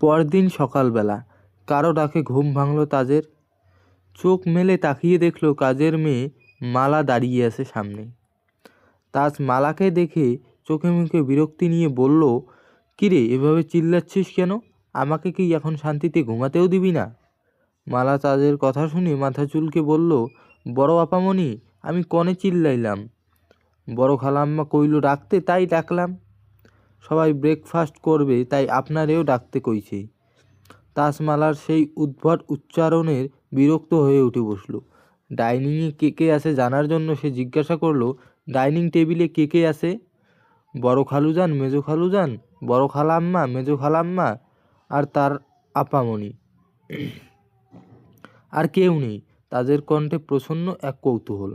পরদিন সকালবেলা কারও ডাকে ঘুম ভাঙল তাজের। চোখ মেলে তাকিয়ে দেখল কাজের মেয়ে মালা দাঁড়িয়ে আছে সামনে। তাজ মালাকে দেখে চোখে মুখে বিরক্তি নিয়ে বলল, কিরে, এভাবে চিল্লাচ্ছিস কেন? আমাকে কি এখন শান্তিতে ঘুমাতেও দিবি না? মালা তাজের কথা শুনে মাথা চুলকে বলল, বড় আপামনি, আমি কনে চিল্লাইলাম। বড় খালাম্মা কইল, ডাকতে, তাই ডাকলাম। সবাই ব্রেকফাস্ট করবে, তাই আপনারেও ডাকতে কইছে। তাজমালার সেই উদ্ভট উচ্চারণের বিরক্ত হয়ে উঠে বসল। ডাইনিংয়ে কে কে আছে জানার জন্য সে জিজ্ঞাসা করল, ডাইনিং টেবিলে কে কে আছে? বড় খালুজান, মেজো খালুজান, বড় খালাম্মা, মেজো খালাম্মা, আর তার আপামনি। আর কেউ নেই, তাদের কণ্ঠে প্রসন্ন এক কৌতূহল।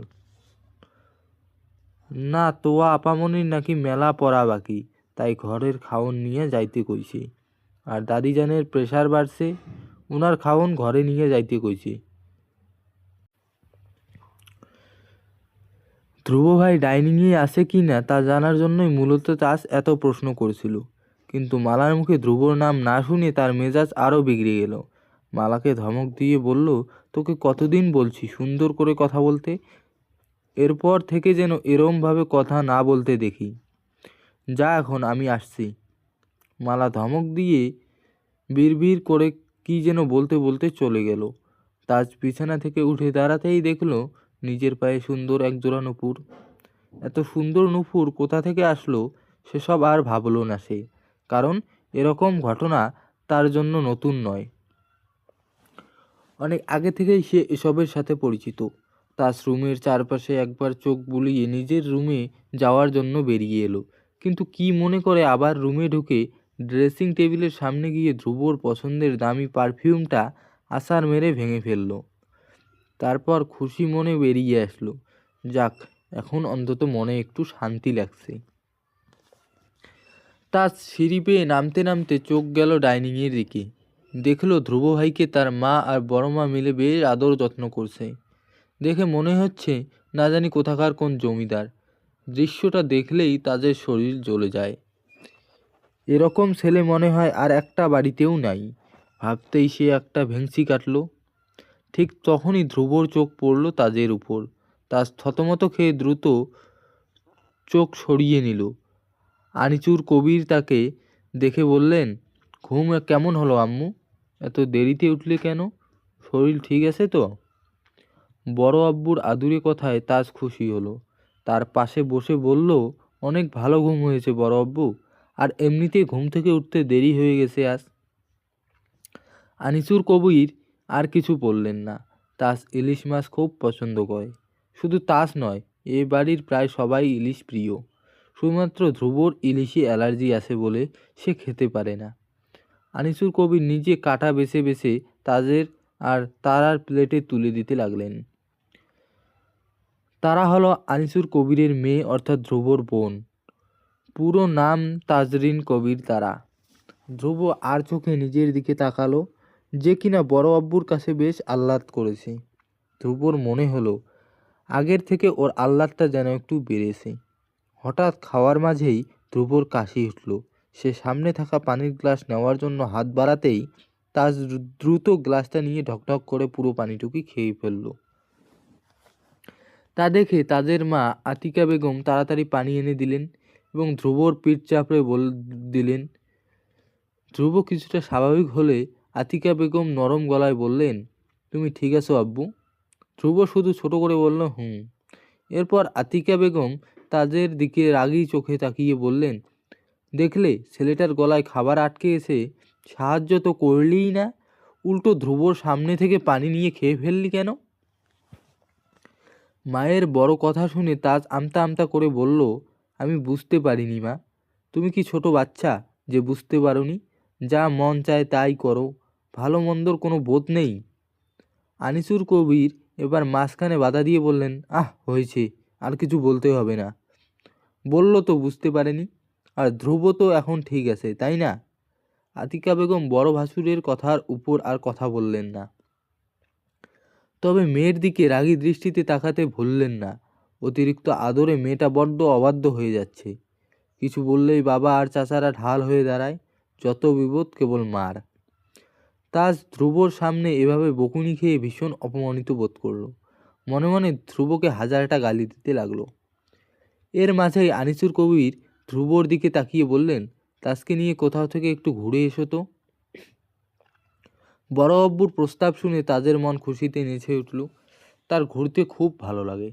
না, তোয়া আপামনির নাকি মেলা পড়া বাকি। তাই ঘরের খাওন নিয়ে যাইতে কইছে। আর দাদিজানের প্রেশার বাড়ছে, উনার খাওন ঘরে নিয়ে যাইতে কইছে। ধ্রুব ভাই ডাইনিংয়ে আছে কি না তা জানার জন্যই মূলত তাস এত প্রশ্ন করছিল। কিন্তু মালার মুখে ধ্রুবর নাম না শুনে তার মেজাজ আরও বিগড়ে গেল। মালাকে ধমক দিয়ে বলল, তোকে কতদিন বলছি সুন্দর করে কথা বলতে? এরপর থেকে যেন এরমভাবে কথা না বলতে দেখি। যা এখন আমি আসছি। মালা ধমক দিয়ে বিড়বিড় করে কি যেন বলতে বলতে চলে গেল। তাজ বিছানা থেকে উঠে দাঁড়াতেই দেখল নিজের পায়ে সুন্দর এক জোড়া নুপুর। এত সুন্দর নুপুর কোথা থেকে আসলো সেসব আর ভাবলো না সে, কারণ এরকম ঘটনা তার জন্য নতুন নয়। অনেক আগে থেকেই সে এসবের সাথে পরিচিত। তাজ রুমের চারপাশে একবার চোখ বুলিয়ে নিজের রুমে যাওয়ার জন্য বেরিয়ে এলো। কিন্তু কি মনে করে আবার রুমে ঢুকে ড্রেসিং টেবিলের সামনে গিয়ে ধ্রুবর পছন্দের দামি পারফিউমটা আসার মেরে ভেঙে ফেলল। তারপর খুশি মনে বেরিয়ে আসলো। যাক, এখন অন্তত মনে একটু শান্তি লাগছে। তার সিঁড়ি পেয়ে নামতে নামতে চোখ গেল ডাইনিংয়ের দিকে। দেখল ধ্রুব ভাইকে তার মা আর বড় মা মিলে বেশ আদর যত্ন করছে। দেখে মনে হচ্ছে না জানি কোথাকার কোন জমিদার। দৃশ্যটা দেখলেই তাদের শরীর জ্বলে যায়। এরকম ছেলে মনে হয় আর একটা বাড়িতেও নাই। ভাবতেই সে একটা ভেংসি কাটলো। ঠিক তখনই ধ্রুবর চোখ পড়ল তাজের উপর। তাজ থতমত খেয়ে দ্রুত চোখ সরিয়ে নিল। আনিচুর কবির তাকে দেখে বললেন, ঘুম কেমন হলো আম্মু? এত দেরিতে উঠলে কেন? শরীর ঠিক আছে তো? বড় আব্বুর আদুরে কথায় তাজ খুশি হলো। তার পাশে বসে বলল, অনেক ভালো ঘুম হয়েছে বড় আব্বু, আর এমনিতেই ঘুম থেকে উঠতে দেরি হয়ে গেছে আজ। আনিসুর কবির আর কিছু বললেন না। তাস ইলিশ মাছ খুব পছন্দ করে। শুধু তাস নয়, এ বাড়ির প্রায় সবাই ইলিশ প্রিয়। শুধুমাত্র ধ্রুবর ইলিশে অ্যালার্জি আছে বলে সে খেতে পারে না। আনিসুর কবির নিজে কাটা বেছে বেছে তাজের আর তারার প্লেটে তুলে দিতে লাগলেন। তারা হলো আনিসুর কবিরের মেয়ে অর্থাৎ ধ্রুবর বোন। পুরো নাম তাজরিন কবির তারা। ধ্রুব আর চোখে নিজের দিকে তাকালো, যে কিনা বড় আব্বুর কাছে বেশ আহ্লাদ করেছে। ধ্রুবর মনে হলো, আগের থেকে ওর আহ্লাদটা যেন একটু বেড়েছে। হঠাৎ খাওয়ার মাঝেই ধ্রুবর কাশি উঠল। সে সামনে থাকা পানির গ্লাস নেওয়ার জন্য হাত বাড়াতেই তাজ দ্রুত গ্লাসটা নিয়ে ঢকঢক করে পুরো পানিটুকুই খেয়ে ফেলল। তা দেখে তাদের মা আতিকা বেগম তাড়াতাড়ি পানি এনে দিলেন এবং ধ্রুবর পিঠ চাপড়ে বল দিলেন, ধ্রুব কিছুটা স্বাভাবিক হলে আতিকা বেগম নরম গলায় বললেন, তুমি ঠিক আছো আব্বু? ধ্রুব শুধু ছোট করে বলল, হুম। এরপর আতিকা বেগম তাদের দিকে রাগি চোখে তাকিয়ে বললেন, দেখলে ছেলেটার গলায় খাবার আটকে এসে সাহায্য তো করলেই না, উল্টো ধ্রুবর সামনে থেকে পানি নিয়ে খেয়ে ফেললি কেন? মায়ের বড় কথা শুনে তাজ আমতা আমতা করে বলল, আমি বুঝতে পারিনি মা। তুমি কি ছোট বাচ্চা যে বুঝতে পারোনি? যা মন চায় তাই করো। ভালো মন্দর কোনো বোধ নেই। আনিসুর কবির এবার মাঝখানে বাধা দিয়ে বললেন, আহ, হয়েছে। আর কিছু বলতে হবে না। বলল তো বুঝতে পারেনি। আর ধ্রুব তো এখন ঠিক আছে, তাই না? আতিকা বেগম বড় ভাসুরের কথার উপর আর কথা বললেন না। তবে মেয়ের দিকে রাগী দৃষ্টিতে তাকাতে ভুললেন না। অতিরিক্ত আদরে মেয়েটা বড্ড অবাধ্য হয়ে যাচ্ছে। কিছু বললেই বাবা আর চাচারা ঢাল হয়ে দাঁড়ায়, যত বিপদ কেবল মার। তাজ ধ্রুবর সামনে এভাবে বকুনি খেয়ে ভীষণ অপমানিত বোধ করল। মনে মনে ধ্রুবকে হাজারটা গালি দিতে লাগল। এর মাঝেই আনিসুর কবির ধ্রুবর দিকে তাকিয়ে বললেন, তাজকে নিয়ে কোথাও থেকে একটু ঘুরে এসো তো। বড় অব্বুর প্রস্তাব শুনে তাদের মন খুশিতে নেচে উঠল। তার ঘুরতে খুব ভালো লাগে।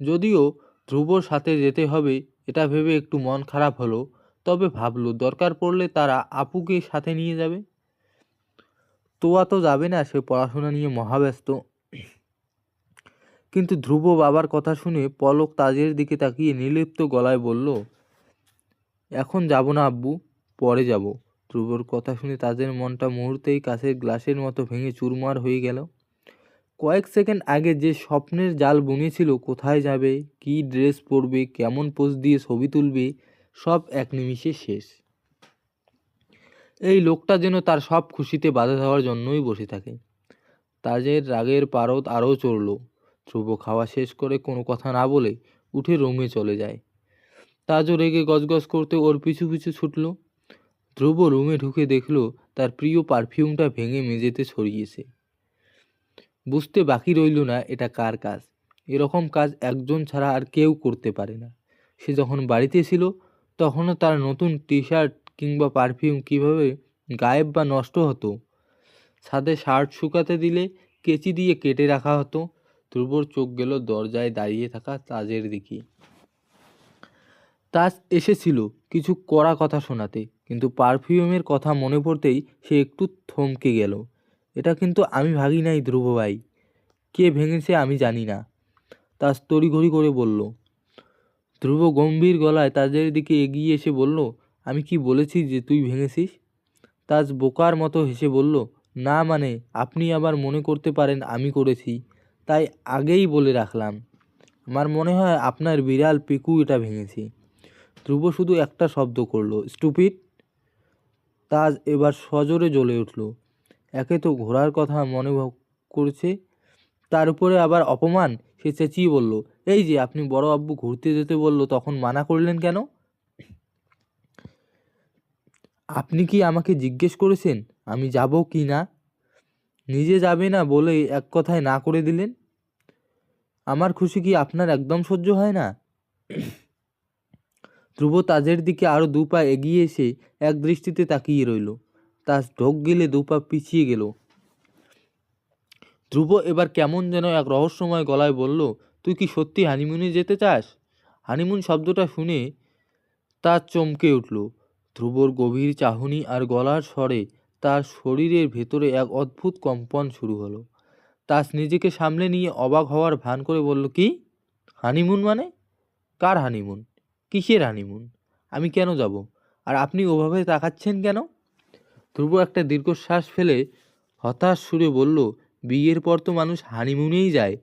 যদিও ধ্রুবর সাথে যেতে হবে, এটা ভেবে একটু মন খারাপ হলো, তবে ভাবলো, দরকার পড়লে তারা আপুকে সাথে নিয়ে যাবে। তোয়া তো যাবে না, সে পড়াশোনা নিয়ে মহাব্যস্ত। কিন্তু ধ্রুব বাবার কথা শুনে পলক তাজের দিকে তাকিয়ে নির্লিপ্ত গলায় বলল, এখন যাব না আব্বু, পরে যাব। ধ্রুবর কথা শুনে তাদের মনটা মুহূর্তেই কাছের গ্লাসের মতো ভেঙে চুরমার হয়ে গেল। কয়েক সেকেন্ড আগে যে স্বপ্নের জাল বুনেছিল, কোথায় যাবে, কী ড্রেস পরবে, কেমন পোজ দিয়ে ছবি তুলবে, সব এক নিমিষে শেষ। এই লোকটা যেন তার সব খুশিতে বাধা দেওয়ার জন্যই বসে থাকে। তাজের রাগের পারদ আরও চড়ল। ধ্রুব খাওয়া শেষ করে কোনো কথা না বলে উঠে রুমে চলে যায়। তাজও রেগে গজগজ করতে ওর পিছু পিছু ছুটল। ধ্রুব রুমে ঢুকে দেখল তার প্রিয় পারফিউমটা ভেঙে মেঝেতে ছড়িয়েছে। বুঝতে বাকি রইল না এটা কার কাজ। এরকম কাজ একজন ছাড়া আর কেউ করতে পারে না। সে যখন বাড়িতে ছিল, তখনও তার নতুন টি শার্ট কিংবা পারফিউম কীভাবে গায়েব বা নষ্ট হতো, ছাদে শার্ট শুকাতে দিলে কেচি দিয়ে কেটে রাখা হতো, ধ্রুবর চোখ গেল দরজায় দাঁড়িয়ে থাকা তাজের দিকে। তাজ এসেছিল কিছু কড়া কথা শোনাতে, কিন্তু পারফিউমের কথা মনে পড়তেই সে একটু থমকে গেল। এটা কিন্তু আমি ভাগি নাই, ধ্রুব ভাই। কে ভেঙেছে আমি জানি না। তাজ তড়িঘড়ি করে বলল। ধ্রুব গম্ভীর গলায় তাজের দিকে এগিয়ে এসে বলল, আমি কি বলেছি যে তুই ভেঙেছিস? তাজ বোকার মতো হেসে বলল, না মানে আপনি আবার মনে করতে পারেন আমি করেছি, তাই আগেই বলে রাখলাম। আমার মনে হয় আপনার বিড়াল পিকু এটা ভেঙেছে। ধ্রুব শুধু একটা শব্দ করল স্টুপিট তাজ এবার সজোরে জ্বলে উঠল। একে তো ঘোরার কথা মনে করছে, তার উপরে আবার অপমান? সে চেঁচিয়ে বলল, এই যে আপনি বড় আব্বু ঘুরতে যেতে বলল, তখন মানা করলেন কেন? আপনি কি আমাকে জিজ্ঞেস করেছেন, আমি যাব কি না? নিজে যাবে না বলে এক কথায় না করে দিলেন? আমার খুশি কি আপনার একদম সহ্য হয় না? ধ্রুব তাজের দিকে আরও দু পা এগিয়ে এসে এক দৃষ্টিতে তাকিয়ে রইল। তাজ ঢোক গেলে দু পা পিছিয়ে গেল। ধ্রুব এবার কেমন যেন এক রহস্যময় গলায় বলল, তুই কি সত্যি হানিমুনে যেতে চাস? হানিমুন শব্দটা শুনে তার চমকে উঠল। ধ্রুবর গভীর চাহনি আর গলার স্বরে তার শরীরের ভেতরে এক অদ্ভুত কম্পন শুরু হলো। তাস নিজেকে সামলে নিয়ে অবাক হওয়ার ভান করে বলল, কি? হানিমুন মানে? কার হানিমুন? কিসের হানিমুন আমি কেন যাব? আর আপনি ওভাবে তাকাচ্ছেন কেন? ধ্রুব একটা দীর্ঘশ্বাস ফেলে হতাশ সুরে বলল, বিয়ের পর তো মানুষ হানিমুনেই যায়।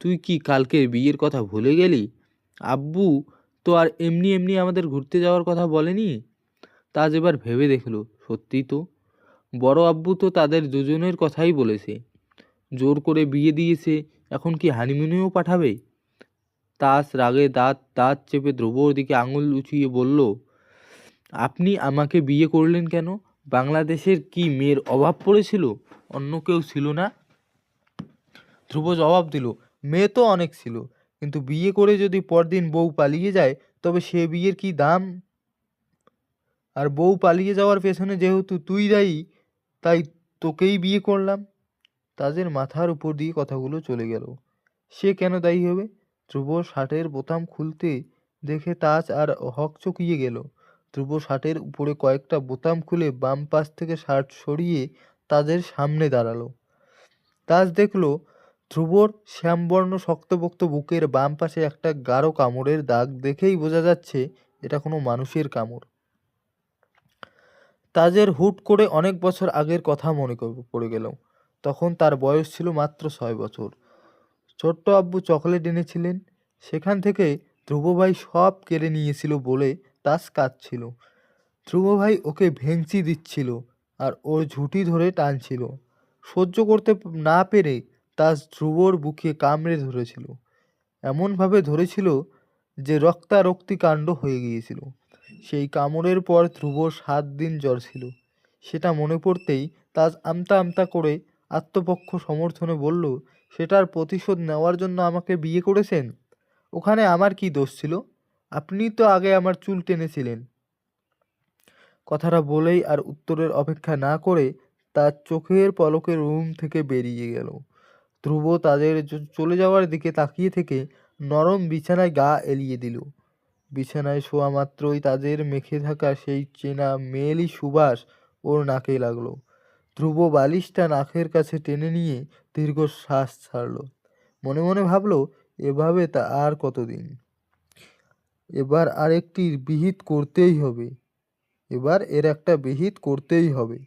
তুই কি কালকের বিয়ের কথা ভুলে গেলি? আব্বু তো আর এমনি এমনি আমাদের ঘুরতে যাওয়ার কথা বলেনি? তাজ এবার ভেবে দেখল সত্যি তো। বড় আব্বু তো তাদের দুজনের কথাই বলেছে। জোর করে বিয়ে দিয়েছে, এখন কি হানিমুনেও পাঠাবে? তাস রাগে দাঁত দাঁত চেপে ধ্রুবর দিকে আঙুল উঁচিয়ে বলল, আপনি আমাকে বিয়ে করলেন কেন? বাংলাদেশের কি মেয়ের অভাব পড়েছিল? অন্য কেউ ছিল না? ধ্রুব জবাব দিল, মেয়ে তো অনেক ছিল, কিন্তু বিয়ে করে যদি পরদিন বউ পালিয়ে যায়, তবে সে বিয়ের কি দাম? আর বউ পালিয়ে যাওয়ার পেছনে যেহেতু তুই দায়ী, তাই তোকেই বিয়ে করলাম। তাদের মাথার উপর দিয়ে কথাগুলো চলে গেল, সে কেন দায়ী হবে? ধ্রুব শার্টের বোতাম খুলতে দেখে তাজ আর হক চকিয়ে গেল। ধ্রুব শার্টের উপরে কয়েকটা বোতাম খুলে বাম পাশ থেকে শার্ট সরিয়ে তাজের সামনে দাঁড়াল। তাজ দেখল ধ্রুবর শ্যামবর্ণ শক্তপোক্ত বুকের বাম পাশে একটা গাঢ় কামড়ের দাগ দেখেই বোঝা যাচ্ছে এটা কোনো মানুষের কামড়। তাজের হুট করে অনেক বছর আগের কথা মনে পড়ে গেল। তখন তার বয়স ছিল মাত্র ছয় বছর। ছোট্ট আব্বু চকলেট এনেছিলেন। সেখান থেকে ধ্রুব ভাই সব কেড়ে নিয়েছিল বলে তাস কাঁদছিল। ধ্রুব ভাই ওকে ভেঙচি দিচ্ছিল আর ওর ঝুঁটি ধরে টানছিল। সহ্য করতে না পেরে তাস ধ্রুবর বুকে কামড়ে ধরেছিল। এমনভাবে ধরেছিল যে রক্তারক্তি কাণ্ড হয়ে গিয়েছিল। সেই কামড়ের পর ধ্রুব সাত দিন জ্বর ছিল। সেটা মনে পড়তেই তাজ আমতা আমতা করে আত্মপক্ষ সমর্থনে বলল সেটার প্রতিশোধ নেওয়ার জন্য আমাকে বিয়ে করেছেন? ওখানে আমার কি দোষ ছিল? আপনি তো আগে আমার চুল টেনেছিলেন। কথাটা বলেই আর উত্তরের অপেক্ষা না করে তার চোখের পলকে রুম থেকে বেরিয়ে গেল। ধ্রুব তাদের চলে যাওয়ার দিকে তাকিয়ে থেকে নরম বিছানায় গা এলিয়ে দিল। বিছানায় শোয়া মাত্রই তাদের মেখে থাকা সেই চেনা, মেয়েলি সুবাস ওর নাকে লাগল। ধ্রুব বালিশটা নাকের কাছে টেনে নিয়ে দীর্ঘ শ্বাস ছাড়লো। মনে মনে ভাবল, এভাবে তা আর কতদিন? এবার আরেকটি বিহিত করতেই হবে। এবার এর একটা বিহিত করতেই হবে।